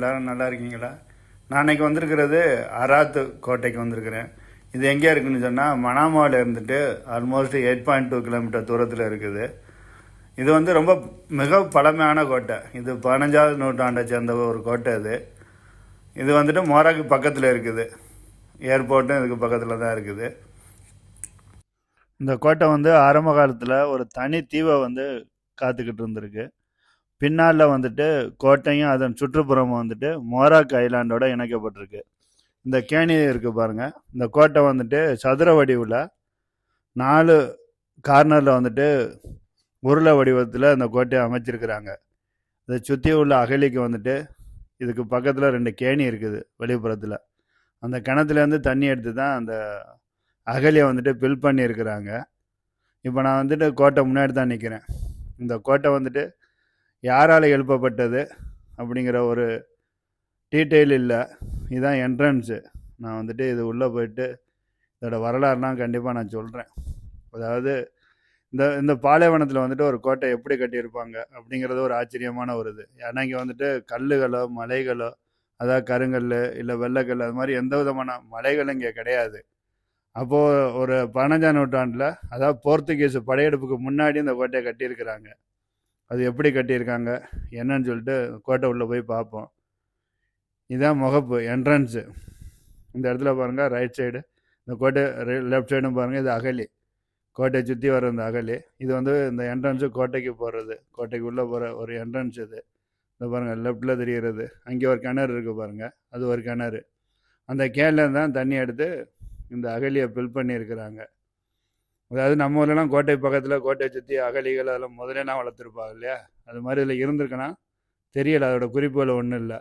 எல்லாரும் நல்லா இருக்கீங்களா? நான் இன்னைக்கு வந்திருக்கிறது அராத்து கோட்டைக்கு வந்திருக்கிறேன். இது எங்கே இருக்குதுன்னு சொன்னால் மனாமாவில் இருந்துட்டு almost eight point two kilometre தூரத்தில் இருக்குது. இது வந்து ரொம்ப மிக பழமையான கோட்டை. இது பதினஞ்சாவது நூற்றாண்டை சேர்ந்த ஒரு கோட்டை இது. இது வந்துட்டு மோராக்கு பக்கத்தில் இருக்குது. ஏர்போர்ட்டும் இதுக்கு பக்கத்தில் தான் இருக்குது. இந்த கோட்டை வந்து ஆரம்ப காலத்தில் ஒரு தனி தீவை வந்து காத்துக்கிட்டு இருந்திருக்கு. பின்னால் வந்துட்டு கோட்டையும் அதன் சுற்றுப்புறமும் வந்துட்டு மோராக் ஐலாண்டோட இணைக்கப்பட்டிருக்கு. இந்த கேணி இருக்குது பாருங்கள் இந்த கோட்டை வந்துட்டு சதுர வடிவில் நாலு கார்னரில் வந்துட்டு உருளை வடிவத்தில் இந்த கோட்டையை அமைச்சிருக்கிறாங்க. இதை சுற்றி உள்ள அகலிக்கு வந்துட்டு இதுக்கு பக்கத்தில் ரெண்டு கேணி இருக்குது வெளிப்புறத்தில். அந்த கிணத்துலேருந்து தண்ணி எடுத்து தான் அந்த அகலியை வந்துட்டு பில் பண்ணியிருக்கிறாங்க. இப்போ நான் வந்துட்டு கோட்டை முன்னாடி தான் நிற்கிறேன் இந்த கோட்டை வந்துட்டு யாரால் எழுப்பப்பட்டது அப்படிங்கிற ஒரு டீட்டெயில் இல்லை. இதுதான் என்ட்ரன்ஸு நான் வந்துட்டு இது உள்ளே போயிட்டு இதோட வரலாறுலாம் கண்டிப்பாக நான் சொல்கிறேன் அதாவது இந்த இந்த பாலைவனத்தில் வந்துட்டு ஒரு கோட்டை எப்படி கட்டியிருப்பாங்க அப்படிங்கிறது ஒரு ஆச்சரியமான ஒரு இது. ஏன்னா இங்கே வந்துட்டு கல்லுகளோ மலைகளோ அதாவது கருங்கல் இல்லை வெள்ளைக்கல் அது மாதிரி எந்த விதமான மலைகளும் இங்கே கிடையாது. அப்போது ஒரு பதினஞ்சாம் நூற்றாண்டில் அதாவது போர்த்துகீஸ் படையெடுப்புக்கு முன்னாடி இந்த கோட்டையை கட்டியிருக்கிறாங்க. அது எப்படி கட்டியிருக்காங்க? என்னன்னு சொல்லிட்டு கோட்டை உள்ளே போய் பார்ப்போம். இதுதான் முகப்பு என்ட்ரன்ஸு இந்த இடத்துல பாருங்கள் ரைட் சைடு இந்த கோட்டை லெஃப்ட் சைடும் பாருங்கள் இது அகலி. கோட்டையை சுற்றி வர இந்த அகலி. இது வந்து இந்த என்ட்ரன்ஸு கோட்டைக்கு போகிறது கோட்டைக்கு உள்ளே போகிற ஒரு என்ட்ரன்ஸ் இது. இந்த பாருங்கள் லெஃப்டில் தெரிகிறது. அங்கே ஒரு கிணறு இருக்குது பாருங்கள் அது ஒரு கிணறு. அந்த கேனில் தான் தண்ணி எடுத்து இந்த அகலியை ஃபில் பண்ணியிருக்கிறாங்க. அதாவது நம்ம ஊர்லலாம் கோட்டை பக்கத்தில் கோட்டையை சுற்றி அகலிகள் அதெல்லாம் முதலேனா வளர்த்துருப்பாங்க இல்லையா? அது மாதிரி இதில் இருந்திருக்குன்னா தெரியலை அதோட குறிப்புகள் ஒன்றும் இல்லை.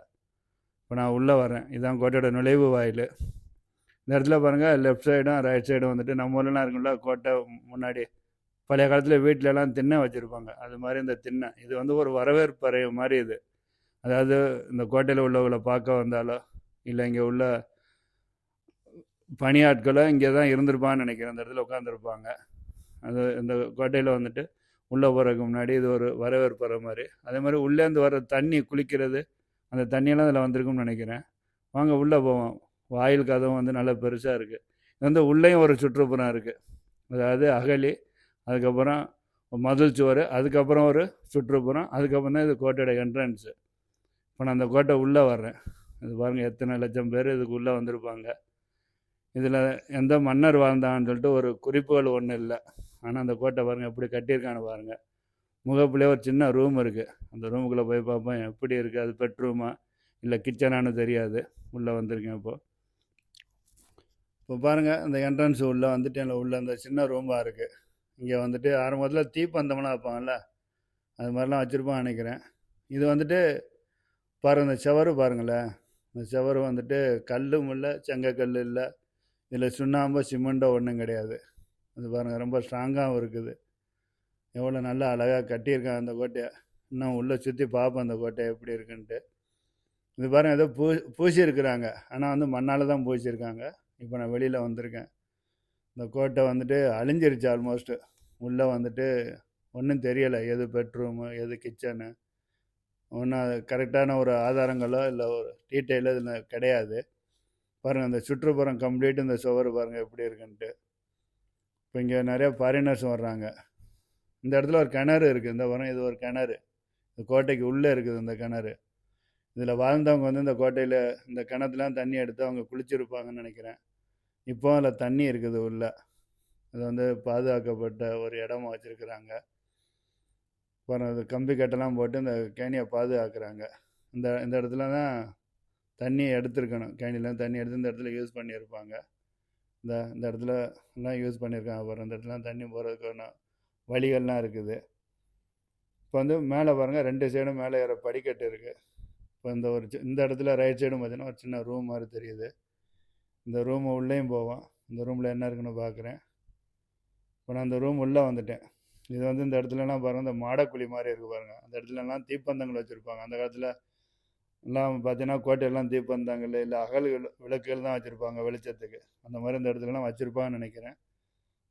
இப்போ நான் உள்ளே வரேன் இதுதான் கோட்டையோட நுழைவு வாயில். இந்த இடத்துல பாருங்கள் லெஃப்ட் சைடும் ரைட் சைடும் வந்துட்டு நம்ம ஊர்லலாம் இருக்குல்ல கோட்டை முன்னாடி. பழைய காலத்தில் வீட்டிலலாம் திண்ணை வச்சுருப்பாங்க. அது மாதிரி இந்த திண்ணை. இது வந்து ஒரு வரவேற்பறை மாதிரி இது. அதாவது இந்த கோட்டையில் உள்ளவங்களை பார்க்க வந்தாலோ இல்லை இங்கே உள்ள பணியாட்களோ இங்கே தான் இருந்திருப்பான்னு நினைக்கிறேன். அந்த இடத்துல உட்காந்துருப்பாங்க அது இந்த கோட்டையில் வந்துட்டு உள்ளே போகிறதுக்கு முன்னாடி இது ஒரு வரவேற்புற மாதிரி. அதே மாதிரி உள்ளேருந்து வர தண்ணி குளிக்கிறது அந்த தண்ணியெல்லாம் அதில் வந்திருக்கும்னு நினைக்கிறேன். வாங்க உள்ளே போவோம். வாயில் கதவும் வந்து நல்லா பெருசாக இருக்குது இது வந்து உள்ளேயும் ஒரு சுற்றுப்புறம் இருக்குது அதாவது அகலி அதுக்கப்புறம் மதில் சுவர் அதுக்கப்புறம் ஒரு சுற்றுப்புறம் அதுக்கப்புறம் தான் இது கோட்டையோட என்ட்ரன்ஸு இப்போ நான் அந்த கோட்டை உள்ளே வர்றேன். இது பாருங்கள் எத்தனை லட்சம் பேர் இதுக்கு உள்ளே வந்திருப்பாங்க. இதில் எந்த மன்னர் வாழ்ந்தான்னு சொல்லிட்டு ஒரு குறிப்புகள் ஒன்றும் இல்லை. ஆனால் அந்த கோட்டை பாருங்கள் எப்படி கட்டியிருக்கான்னு பாருங்கள் முகப்புலேயே ஒரு சின்ன ரூம் இருக்குது அந்த ரூமுக்குள்ளே போய் பார்ப்போம் எப்படி இருக்குது அது பெட்ரூமா இல்லை கிச்சனானு தெரியாது. உள்ளே வந்திருக்கேன் இப்போது இப்போ பாருங்கள் அந்த என்ட்ரன்ஸ் உள்ளே வந்துட்டு உள்ளே அந்த சின்ன ரூமாக இருக்குது இங்கே வந்துட்டு ஆரம்பத்தில் தீப்பந்தம்லாம் வைப்பாங்கல்ல அது மாதிரிலாம் வச்சுருப்பான் நினைக்கிறேன். இது வந்துட்டு பாருங்கள் இந்த செவரு பாருங்களேன். இந்த செவரு வந்துட்டு கல்லும் இல்லை செங்கக்கல் இல்லை. இதில் சுண்ணாம்போ சிமெண்ட்டோ ஒன்றும் கிடையாது. அது பாருங்கள் ரொம்ப ஸ்ட்ராங்காகவும் இருக்குது. எவ்வளோ நல்லா அழகாக கட்டியிருக்கான் அந்த கோட்டையை. இன்னும் உள்ளே சுற்றி பார்ப்போம் அந்த கோட்டை எப்படி இருக்குன்ட்டு. இது பாருங்கள் ஏதோ பூ பூசியிருக்கிறாங்க. ஆனால் வந்து மண்ணால் தான் பூசியிருக்காங்க. இப்போ நான் வெளியில் வந்திருக்கேன். இந்த கோட்டை வந்துட்டு அழிஞ்சிருச்சு ஆல்மோஸ்ட்டு உள்ளே வந்துட்டு ஒன்றும் தெரியலை எது பெட்ரூமு எது கிச்சனு ஒன்றும் கரெக்டான ஒரு ஆதாரங்களோ இல்லை ஒரு டீட்டெயிலோ இதில் கிடையாது. பாருங்கள் அந்த சுற்றுப்புறம் கம்ப்ளீட் இந்த சுவர் பாருங்கள் எப்படி இருக்குன்ட்டு. இப்போ இங்கே நிறையா ஃபாரினர்ஸ் வர்றாங்க. இந்த இடத்துல ஒரு கிணறு இருக்குது இந்த வரம் இது ஒரு கிணறு. இந்த கோட்டைக்கு உள்ளே இருக்குது இந்த கிணறு. இதில் வாழ்ந்தவங்க வந்து இந்த கோட்டையில் இந்த கிணத்துலாம் தண்ணி எடுத்து அவங்க குளிச்சிருப்பாங்கன்னு நினைக்கிறேன். இப்போ அதில் தண்ணி இருக்குது உள்ளே. அது வந்து பாதுகாக்கப்பட்ட ஒரு இடமா வச்சுருக்குறாங்க. அப்புறம் அது கம்பி கட்டெல்லாம் போட்டு இந்த கேணியை பாதுகாக்கிறாங்க. இந்த இந்த இடத்துல தான் தண்ணியை எடுத்துருக்கணும். கேணியில் தண்ணி எடுத்து இந்த இடத்துல யூஸ் பண்ணியிருப்பாங்க. இந்த இந்த இடத்துல எல்லாம் யூஸ் பண்ணியிருக்காங்க அப்புறம் இந்த இடத்துல தண்ணி போகிறதுக்கான வழிகள்லாம் இருக்குது. இப்போ வந்து மேலே பாருங்கள் ரெண்டு சைடும் மேலே ஏற படிக்கட்டு இருக்குது இப்போ இந்த ஒரு இந்த இடத்துல ரைட் சைடும் பார்த்தீங்கன்னா ஒரு சின்ன ரூம் மாதிரி தெரியுது. இந்த ரூமு உள்ளேயும் போவோம். இந்த ரூமில் என்ன இருக்குன்னு பார்க்குறேன் இப்போ நான் அந்த ரூம் உள்ளே வந்துட்டேன். இது வந்து இந்த இடத்துலலாம் பாருங்கள் இந்த மாடக்குழி மாதிரி இருக்குது பாருங்கள் அந்த இடத்துலலாம் தீப்பந்தங்கள் வச்சுருப்பாங்க. அந்த காலத்தில் எல்லாம் பார்த்தீங்கன்னா கோட்டையெல்லாம் தீப்பந்தங்கள் இல்லை அகல்கள் விளக்குகள் தான் வச்சுருப்பாங்க வெளிச்சத்துக்கு. அந்த மாதிரி இந்த இடத்துலலாம் வச்சுருப்பாங்கன்னு நினைக்கிறேன்.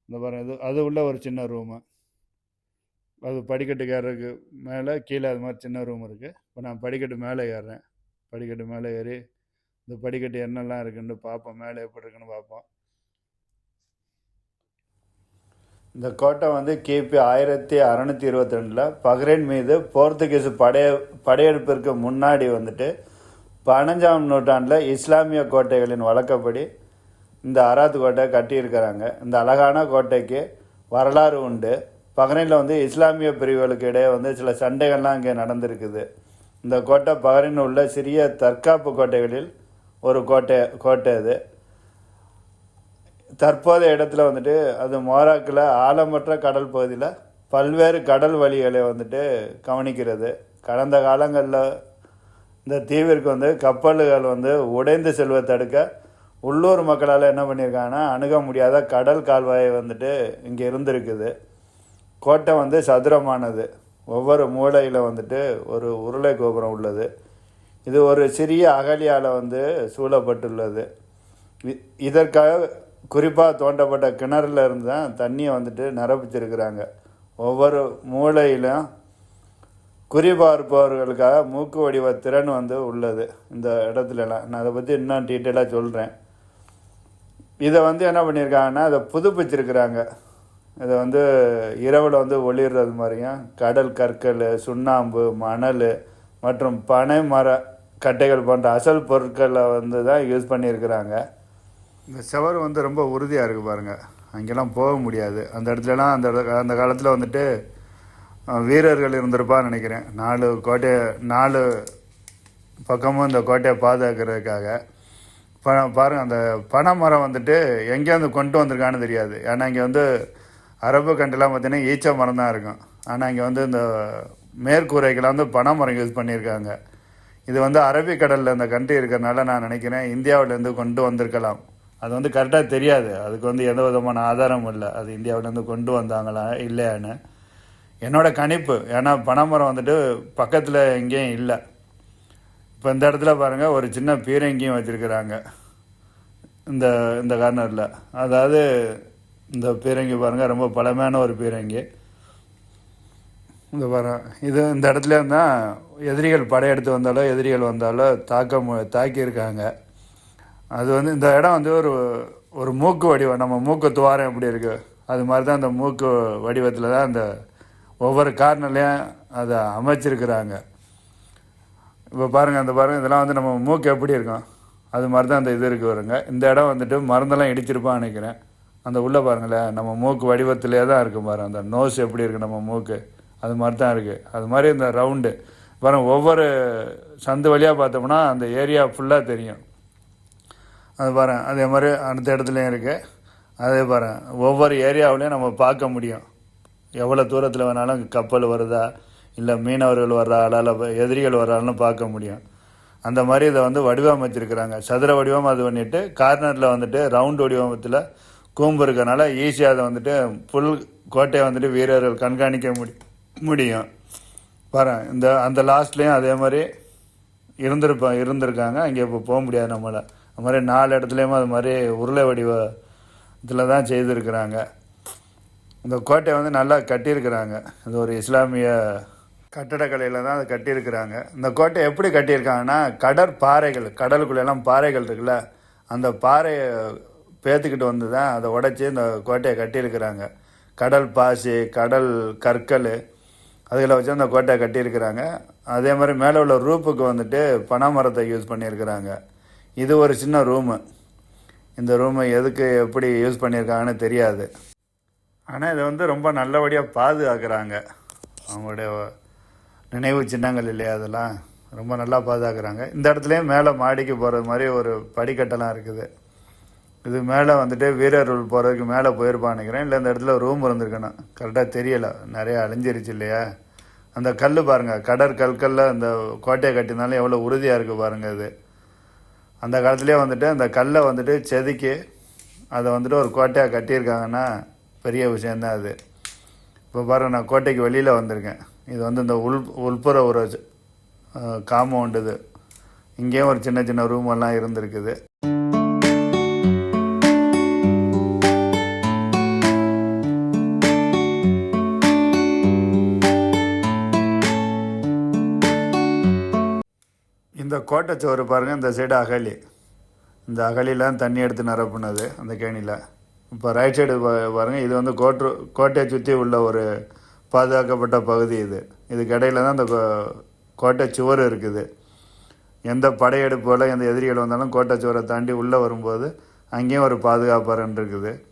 இந்த பாருங்கள் இது அது உள்ள ஒரு சின்ன ரூமு அது படிக்கட்டு ஏறதுக்கு மேலே கீழே அது மாதிரி சின்ன ரூம் இருக்குது இப்போ நான் படிக்கட்டு மேலே ஏறுறேன். படிக்கட்டு மேலே ஏறி இந்த படிக்கட்டு என்னெல்லாம் இருக்குன்னு பார்ப்போம். மேலே எப்படி இருக்குன்னு பார்ப்போம். இந்த கோட்டை வந்து கிபி ஆயிரத்தி அறநூற்றி இருபத்தி ரெண்டில் பஹ்ரைன் மீது போர்த்துகீஸ் படைய படையெடுப்பிற்கு முன்னாடி வந்துட்டு பதினஞ்சாம் நூற்றாண்டில் இஸ்லாமிய கோட்டைகளின் வழக்கப்படி இந்த அராத் கோட்டை கட்டியிருக்கிறாங்க. இந்த அழகான கோட்டைக்கு வரலாறு உண்டு. பஹ்ரைனில் வந்து இஸ்லாமிய பிரிவுகளுக்கு இடையே வந்து சில சண்டைகள்லாம் இங்கே நடந்திருக்குது. இந்த கோட்டை பஹ்ரைனில் உள்ள சிறிய தற்காப்பு கோட்டைகளில் ஒரு கோட்டை கோட்டை இது தற்போதைய இடத்துல வந்துட்டு அது மோராக்கில் ஆழமற்ற கடல் பகுதியில் பல்வேறு கடல் வழிகளை வந்துட்டு கவனிக்கிறது. கடந்த காலங்களில் இந்த தீவிற்கு வந்து கப்பல்கள் வந்து உடைந்து செல்வதை தடுக்க உள்ளூர் மக்களால் என்ன பண்ணியிருக்காங்கன்னா அணுக முடியாத கடல் கால்வாய் வந்துட்டு இங்கே இருந்திருக்குது. கோட்டை வந்து சதுரமானது. ஒவ்வொரு மூலையில் வந்துட்டு ஒரு உருளை கோபுரம் உள்ளது. இது ஒரு சிறிய அகலியால் வந்து சூழப்பட்டுள்ளது. இதற்காக குறிப்பாக தோண்டப்பட்ட கிணறுல இருந்து தான் தண்ணியை வந்துட்டு நிரப்பிச்சிருக்கிறாங்க. ஒவ்வொரு மூளையிலும் குறிபார்ப்பவர்களுக்காக மூக்கு வடிவ திறன் வந்து உள்ளது இந்த இடத்துலலாம். நான் அதை பற்றி இன்னும் டீட்டெயிலாக சொல்கிறேன் இதை வந்து என்ன பண்ணியிருக்காங்கன்னா அதை புதுப்பிச்சிருக்கிறாங்க. இதை வந்து இரவில் வந்து ஒளிர்றது மாதிரியும் கடல் கற்கள் சுண்ணாம்பு மணல் மற்றும் பனை மர கட்டைகள் போன்ற அசல் பொருட்களை வந்து தான் யூஸ் பண்ணியிருக்கிறாங்க. இந்த செவர் வந்து ரொம்ப உறுதியாக இருக்குது பாருங்கள் அங்கெல்லாம் போக முடியாது. அந்த இடத்துலலாம் அந்த அந்த காலத்தில் வந்துட்டு வீரர்கள் இருந்திருப்பான்னு நினைக்கிறேன். நாலு கோட்டையை நாலு பக்கமும் இந்த கோட்டையை பாதுகாக்கிறதுக்காக. ப பாருங்கள் அந்த பனை மரம் வந்துட்டு எங்கேருந்து கொண்டு வந்திருக்கான்னு தெரியாது. ஏன்னா இங்கே வந்து அரபு கண்டெல்லாம் பார்த்தீங்கன்னா ஈச்ச மரம் தான் இருக்கும். ஆனால் இங்கே வந்து இந்த மேற்கூரைக்கெல்லாம் வந்து பனை மரம் யூஸ் பண்ணியிருக்காங்க. இது வந்து அரபிக்கடலில் இந்த கண்ட்ரி இருக்கிறனால நான் நினைக்கிறேன் இந்தியாவிலேருந்து கொண்டு வந்திருக்கலாம். அது வந்து கரெக்டாக தெரியாது. அதுக்கு வந்து எந்த விதமான ஆதாரமும் இல்லை. அது இந்தியாவிலேருந்து கொண்டு வந்தாங்களா இல்லையான்னு. என்னோடய கணிப்பு ஏன்னா பனைமரம் வந்துட்டு பக்கத்தில் எங்கேயும் இல்லை. இப்போ இந்த இடத்துல பாருங்கள் ஒரு சின்ன பீரங்கியும் வச்சுருக்கிறாங்க. இந்த இந்த கார்னரில். அதாவது இந்த பீரங்கி பாருங்கள் ரொம்ப பழமையான ஒரு பீரங்கி. இந்த பாரு இது இந்த இடத்துல தான் எதிரிகள் படையெடுத்து வந்தாலோ எதிரிகள் வந்தாலோ தாக்க மு தாக்கியிருக்காங்க. அது வந்து இந்த இடம் வந்து ஒரு ஒரு மூக்கு வடிவம். நம்ம மூக்கு துவாரம் எப்படி இருக்குது அது மாதிரி தான் அந்த மூக்கு வடிவத்தில் தான் அந்த ஒவ்வொரு கார்னர்லேயும் அதை அமைச்சிருக்கிறாங்க. இப்போ பாருங்கள் அந்த பாருங்கள் இதெல்லாம் வந்து நம்ம மூக்கு எப்படி இருக்கும்? அது மாதிரி தான் அந்த இது இருக்கு வருங்க இந்த இடம் வந்துட்டு மருந்தெல்லாம் இடிச்சிருப்பான்னு நினைக்கிறேன். அந்த உள்ளே பாருங்களேன் நம்ம மூக்கு வடிவத்திலே தான் இருக்கும் பாரு அந்த நோஸ் எப்படி இருக்குது நம்ம மூக்கு? அது மாதிரி தான் இருக்குது அது மாதிரி இந்த ரவுண்டு பாருங்கள் ஒவ்வொரு சந்து வழியாக பார்த்தோம்னா அந்த ஏரியா ஃபுல்லாக தெரியும். அது பாருங்க அதே மாதிரி அடுத்த இடத்துலையும் இருக்குது அதே பாருங்கள் ஒவ்வொரு ஏரியாவிலையும் நம்ம பார்க்க முடியும். எவ்வளோ தூரத்தில் வேணாலும் கப்பல் வருதா இல்லை மீனவர்கள் வர்றாளா இல்லை எதிரிகள் வர்றாள்னு பார்க்க முடியும். அந்த மாதிரி இதை வந்து வடிவமைச்சிருக்கிறாங்க. சதுர வடிவம் அது பண்ணிவிட்டு கார்னரில் வந்துட்டு ரவுண்ட் வடிவமத்தில் கூம்பு இருக்கனால ஈஸியாக அதை வந்துட்டு புல் கோட்டையை வந்துட்டு வீரர்கள் கண்காணிக்க முடி முடியும். பாரு இந்த அந்த லாஸ்ட்லேயும் அதே மாதிரி இருந்திருப்பா இருந்திருக்காங்க. அங்கே இப்போ போக முடியாது நம்மளை அது மாதிரி நாலு இடத்துலையுமே அது மாதிரி உருளை வடிவ இதில் தான் செய்திருக்கிறாங்க. இந்த கோட்டையை வந்து நல்லா கட்டியிருக்கிறாங்க. இது ஒரு இஸ்லாமிய கட்டடக்கலையில் தான் அதை கட்டியிருக்கிறாங்க. இந்த கோட்டை எப்படி கட்டியிருக்காங்கன்னா கடற்பாறைகள் கடலுக்குள்ளெல்லாம் பாறைகள் இருக்குல்ல அந்த பாறையை பேத்துக்கிட்டு வந்து தான் அதை உடைச்சி இந்த கோட்டையை கட்டியிருக்கிறாங்க. கடல் பாசி கடல் கற்கள் அதில் வச்சு அந்த கோட்டையை கட்டியிருக்கிறாங்க. அதே மாதிரி மேலே உள்ள ரூப்புக்கு வந்துட்டு பனைமரத்தை யூஸ் பண்ணியிருக்கிறாங்க. இது ஒரு சின்ன ரூமு இந்த ரூமை எதுக்கு எப்படி யூஸ் பண்ணியிருக்காங்கன்னு தெரியாது. ஆனால் இதை வந்து ரொம்ப நல்லபடியாக பாதுகாக்கிறாங்க. அவங்களுடைய நினைவு சின்னங்கள் இல்லையா அதெல்லாம்? ரொம்ப நல்லா பாதுகாக்கிறாங்க. இந்த இடத்துலையும் மேலே மாடிக்கு போகிறது மாதிரி ஒரு படிக்கட்டெல்லாம் இருக்குது. இது மேலே வந்துட்டு வீரர்கள் போகிறதுக்கு மேலே போயிருப்பான்னு நினைக்கிறேன். இல்லை இந்த இடத்துல ரூம் இருந்திருக்கணும். கரெக்டாக தெரியலை. நிறைய அழிஞ்சிருச்சு இல்லையா? அந்த கல் பாருங்கள் கடற்கற்கல்ல அந்த கோட்டையை கட்டினாலும் எவ்வளோ உறுதியாக இருக்குது பாருங்கள் இது. அந்த காலத்துலேயே வந்துட்டு அந்த கல்லை வந்துட்டு செதுக்கி அதை வந்துட்டு ஒரு கோட்டையாக கட்டியிருக்காங்கன்னா பெரிய விஷயந்தான் அது. இப்போ பாருங்க நான் கோட்டைக்கு வெளியில் வந்திருக்கேன். இது வந்து இந்த உள் உள்புற ஒரு காம்பவுண்டு இது. இங்கேயும் ஒரு சின்ன சின்ன ரூமெல்லாம் இருந்திருக்குது. இந்த இந்த பாருங்கள் இந்த சைடு அகழி. இந்த அகழிலாம் தண்ணி எடுத்து நிரப்புனது அந்த கேணியில் இப்போ ரைட் சைடு பாருங்கள் இது வந்து கோட்டு கோட்டையை சுற்றி உள்ள ஒரு பாதுகாக்கப்பட்ட பகுதி இது. இதுக்கு இடையில தான் அந்த கோ- கோட்டை சுவர் இருக்குது. எந்த படையெடுப்போல எந்த எதிரிகள் வந்தாலும் கோட்டை சுவரை தாண்டி உள்ளே வரும்போது அங்கேயும் ஒரு பாதுகாப்பறன் இருக்குது.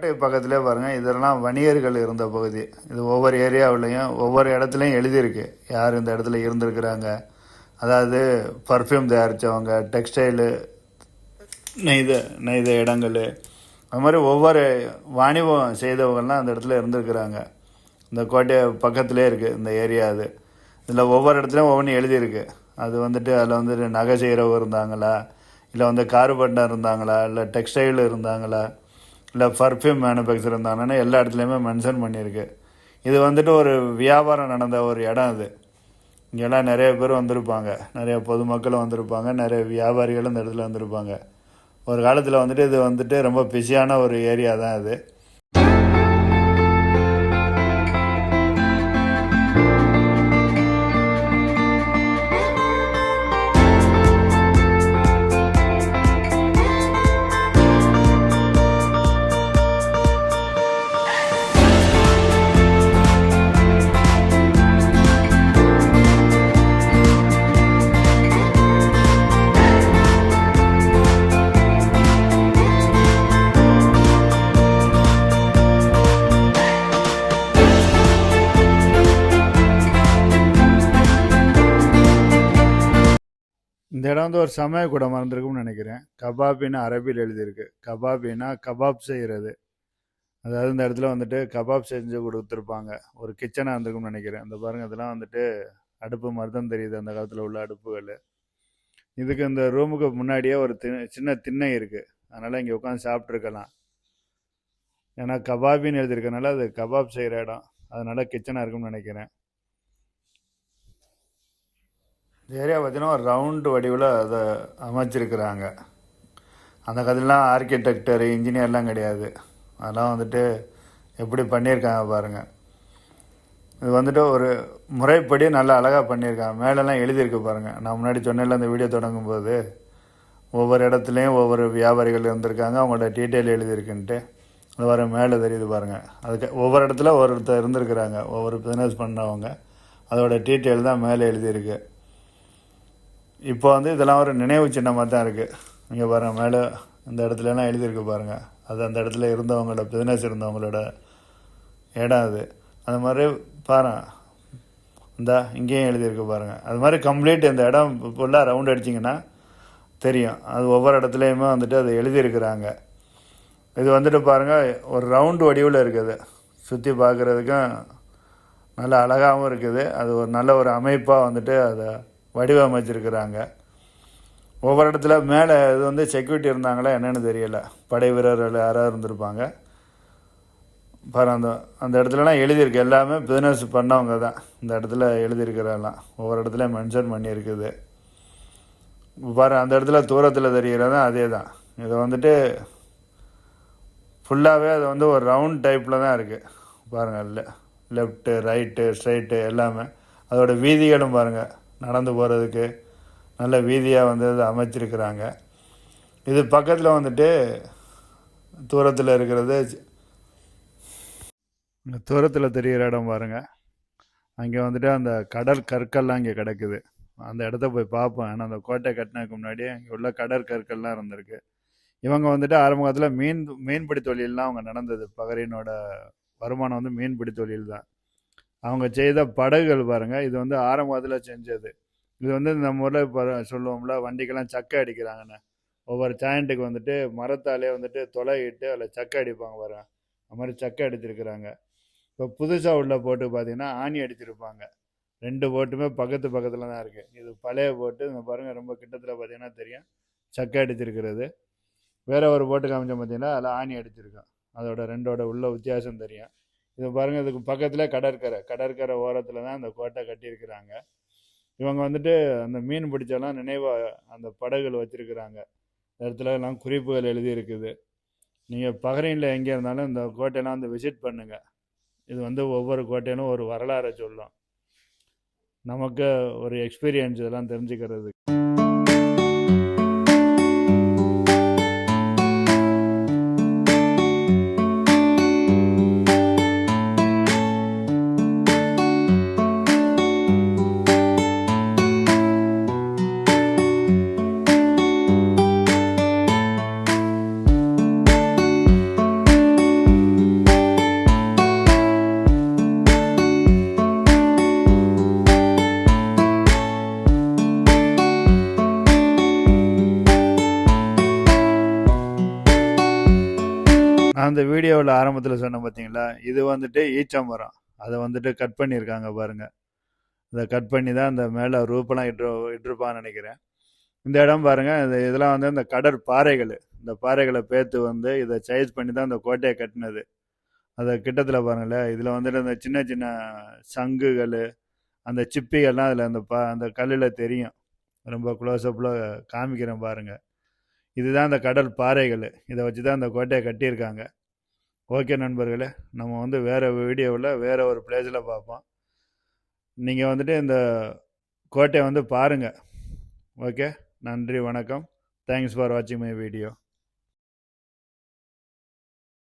கோட்டை பக்கத்துலேயே பாருங்கள் இதெல்லாம் வணிகர்கள் இருந்த பகுதி. இது ஒவ்வொரு ஏரியாவிலையும் ஒவ்வொரு இடத்துலையும் எழுதியிருக்கு. யார் இந்த இடத்துல இருந்திருக்கிறாங்க? அதாவது பர்ஃப்யூம் தயாரித்தவங்க டெக்ஸ்டைலு நெய்த நெய்த இடங்கள். அது மாதிரி ஒவ்வொரு வாணிபம் செய்தவங்கள்லாம் அந்த இடத்துல இருந்திருக்கிறாங்க. இந்த கோட்டை பக்கத்துலேயே இருக்குது இந்த ஏரியா அது. இதில் ஒவ்வொரு இடத்துலையும் ஒவ்வொன்றும் எழுதியிருக்கு. அது வந்துட்டு அதில் வந்துட்டு நகை செய்கிறவங்க இருந்தாங்களா? இல்லை வந்து கார்பெண்டர் இருந்தாங்களா? இல்லை டெக்ஸ்டைல் இருந்தாங்களா? இல்லை பர்ஃப்யூம் மேனுஃபேக்சர் இருந்தாங்கன்னா எல்லா இடத்துலையுமே மென்ஷன் பண்ணியிருக்கு. இது வந்துட்டு ஒரு வியாபாரம் நடந்த ஒரு இடம் இது இங்கெல்லாம் நிறைய பேர் வந்திருப்பாங்க. நிறைய பொதுமக்களும் வந்திருப்பாங்க. நிறைய வியாபாரிகளும் இந்த இடத்துல வந்திருப்பாங்க. ஒரு காலத்தில் வந்துட்டு இது வந்துட்டு ரொம்ப பிஸியான ஒரு ஏரியா தான் இது வந்து ஒரு சமய கூட மறந்துருக்கும்னு நினைக்கிறேன். கபாபின்னு அரபியில் எழுதியிருக்கு. கபாபின்னா கபாப் செய்கிறது அதாவது இந்த இடத்துல வந்துட்டு கபாப் செஞ்சு கொடுத்துருப்பாங்க. ஒரு கிச்சனாக இருந்திருக்கும்னு நினைக்கிறேன். இந்த பாருங்க இதெல்லாம் வந்துட்டு அடுப்பு மாதிரி தான் தெரியுது. அந்த காலத்தில் உள்ள அடுப்புகள். இதுக்கு இந்த ரூமுக்கு முன்னாடியே ஒரு தி சின்ன திண்ணை இருக்குது அதனால் இங்கே உட்காந்து சாப்பிட்ருக்கலாம் ஏன்னா கபாபின்னு எழுதியிருக்கனால அது கபாப் செய்கிற இடம். அதனால் கிச்சனாக இருக்கும்னு நினைக்கிறேன். இந்த ஏரியா பார்த்தீங்கன்னா ஒரு ரவுண்டு வடிவில் அதை அமைச்சிருக்கிறாங்க. அந்த கதையெல்லாம் ஆர்கிடெக்டர் இன்ஜினியர்லாம் கிடையாது. அதெல்லாம் வந்துட்டு எப்படி பண்ணியிருக்காங்க பாருங்கள் இது வந்துட்டு ஒரு முறைப்படி நல்லா அழகாக பண்ணியிருக்காங்க. மேலெல்லாம் எழுதியிருக்கு பாருங்கள் நான் முன்னாடி சொன்னேன்ல அந்த வீடியோ தொடங்கும் போது ஒவ்வொரு இடத்துலையும் ஒவ்வொரு வியாபாரிகள் இருந்திருக்காங்க அவங்களோட டீட்டெயில் எழுதியிருக்குன்ட்டு. அது வர மேலே தெரியுது பாருங்கள் அதுக்கு ஒவ்வொரு இடத்துல ஒருத்தர் இருந்திருக்கிறாங்க. ஒவ்வொரு பிஸ்னஸ் பண்ணவங்க அதோடய டீட்டெயில் தான் மேலே எழுதியிருக்கு. இப்போ வந்து இதெல்லாம் ஒரு நினைவு சின்னமாக தான் இருக்குது இங்கே பாருங்கள் மேலே இந்த இடத்துலலாம் எழுதியிருக்கு பாருங்கள் அது அந்த இடத்துல இருந்தவங்களோட பிஸ்னஸ் இருந்தவங்களோட இடம் அது. அந்த மாதிரி பாரு இந்த இங்கேயும் எழுதியிருக்கு பாருங்கள் அது மாதிரி கம்ப்ளீட் இந்த இடம் ஃபுல்லாக ரவுண்ட் அடிச்சிங்கன்னா தெரியும். அது ஒவ்வொரு இடத்துலையுமே வந்துட்டு அது எழுதியிருக்கிறாங்க. இது வந்துட்டு பாருங்கள் ஒரு ரவுண்டு வடிவில் இருக்குது. சுற்றி பார்க்குறதுக்கும் நல்ல அழகாகவும் இருக்குது. அது ஒரு நல்ல ஒரு அமைப்பாக வந்துட்டு அதை வடிவமைச்சிருக்கிறாங்க. ஒவ்வொரு இடத்துல மேலே இது வந்து செக்யூரிட்டி இருந்தாங்களா என்னென்னு தெரியல. படை வீரர்கள் யாராவது இருந்திருப்பாங்க. பாரு அந்த அந்த இடத்துலலாம் எழுதியிருக்கு. எல்லாமே பிஸ்னஸ் பண்ணவங்க தான். இந்த இடத்துல எழுதியிருக்கிறதெல்லாம். ஒவ்வொரு இடத்துல மென்ஷன் பண்ணியிருக்குது. பாரு அந்த இடத்துல தூரத்தில் தெரிகிறதும் அதே தான். இதை வந்துட்டு ஃபுல்லாகவே அது வந்து ஒரு ரவுண்ட் டைப்பில் தான் இருக்குது பாருங்கள் இல்லை லெஃப்ட்டு ரைட்டு ஸ்ட்ரைட்டு எல்லாமே. அதோட வீதிகளும் பாருங்கள் நடந்து போகிறதுக்கு நல்ல வீதியாக வந்து அமைச்சிருக்கிறாங்க. இது பக்கத்தில் வந்துட்டு தூரத்தில் இருக்கிறது தூரத்தில் தெரிகிற இடம் பாருங்கள் அங்கே வந்துட்டு அந்த கடல் கற்கள்லாம் இங்கே கிடக்குது. அந்த இடத்த போய் பார்ப்போம். ஏன்னா அந்த கோட்டை கட்டினதுக்கு முன்னாடி அங்கே உள்ள கடற்கற்கள்லாம் இருந்திருக்கு. இவங்க வந்துட்டு ஆரம்ப காலத்தில் மீன் மீன்பிடி தொழிலெலாம் அவங்க நடந்தது. பகரினோட வருமானம் வந்து மீன்பிடி தொழில் தான். அவங்க செய்த படகுகள் பாருங்கள் இது வந்து ஆரம்பத்தில் செஞ்சது. இது வந்து நம்ம ஊரில் இப்போ சொல்லுவோம்ல வண்டிக்கெல்லாம் சக்கை அடிக்கிறாங்கன்னு. ஒவ்வொரு ஜாயிண்ட்டுக்கு வந்துட்டு மரத்தாலே வந்துட்டு தொலையிட்டு அதில் சக்கை அடிப்பாங்க பாருங்க. அது மாதிரி சக்கை அடிச்சிருக்கிறாங்க. இப்போ புதுசாக உள்ள போட்டு பார்த்தீங்கன்னா ஆணி அடிச்சிருப்பாங்க. ரெண்டு போட்டுமே பக்கத்து பக்கத்தில் தான் இருக்குது இது பழைய போட்டு இங்கே பாருங்கள் ரொம்ப கிட்டத்தில் பார்த்தீங்கன்னா தெரியும். சக்கை அடிச்சிருக்கிறது. வேற ஒரு போட்டு காமிச்சோம் பார்த்தீங்கன்னா அதில் ஆணி அடிச்சிருக்கோம். அதோட ரெண்டோட உள்ள வித்தியாசம் தெரியும். இது பாருங்கள் இதுக்கு பக்கத்தில் கடற்கரை. கடற்கரை ஓரத்தில் தான் அந்த கோட்டை கட்டியிருக்கிறாங்க. இவங்க வந்துட்டு அந்த மீன் பிடிச்செல்லாம் நினைவாக அந்த படகுகள் வச்சுருக்கிறாங்க. இடத்துல எல்லாம் குறிப்புகள் எழுதியிருக்குது. நீங்கள் பகரையில் எங்கே இருந்தாலும் இந்த கோட்டையெல்லாம் வந்து விசிட் பண்ணுங்கள் இது வந்து ஒவ்வொரு கோட்டையிலும் ஒரு வரலாறை சொல்லும். நமக்கு ஒரு எக்ஸ்பீரியன்ஸ் இதெல்லாம் தெரிஞ்சுக்கிறதுக்கு. வீடியோவில் ஆரம்பத்தில் சொன்னேன் பார்த்தீங்களா இது வந்துட்டு ஈச்சமரம் அதை வந்துட்டு கட் பண்ணியிருக்காங்க பாருங்கள் அதை கட் பண்ணி தான் அந்த மேலே ரூப்பெல்லாம் இட்டு இட்டிருப்பான்னு நினைக்கிறேன். இந்த இடம் பாருங்கள் இது இதெல்லாம் வந்து இந்த கடற்பாறைகள் இந்த பாறைகளை பேர்த்து வந்து இதை சைஸ் பண்ணி தான் இந்த கோட்டையை கட்டினது. அதை கிட்டத்தில் பாருங்களேன். இதில் வந்துட்டு இந்த சின்ன சின்ன சங்குகள் அந்த சிப்பிகள்லாம் அதில் அந்த பா அந்த கல்லில் தெரியும். ரொம்ப க்ளோஸ்அப்பில் காமிக்கிறேன் பாருங்கள் இதுதான் அந்த கடல் பாறைகள். இதை வச்சு தான் அந்த கோட்டையை கட்டியிருக்காங்க. ஓகே நண்பர்களே நம்ம வந்து வேறு வீடியோவில் வேறு ஒரு பிளேஸில் பார்ப்போம். நீங்கள் வந்துட்டு இந்த கோட்டையை வந்து பாருங்கள் ஓகே நன்றி வணக்கம். தேங்க்ஸ் ஃபார் வாட்சிங் மை வீடியோ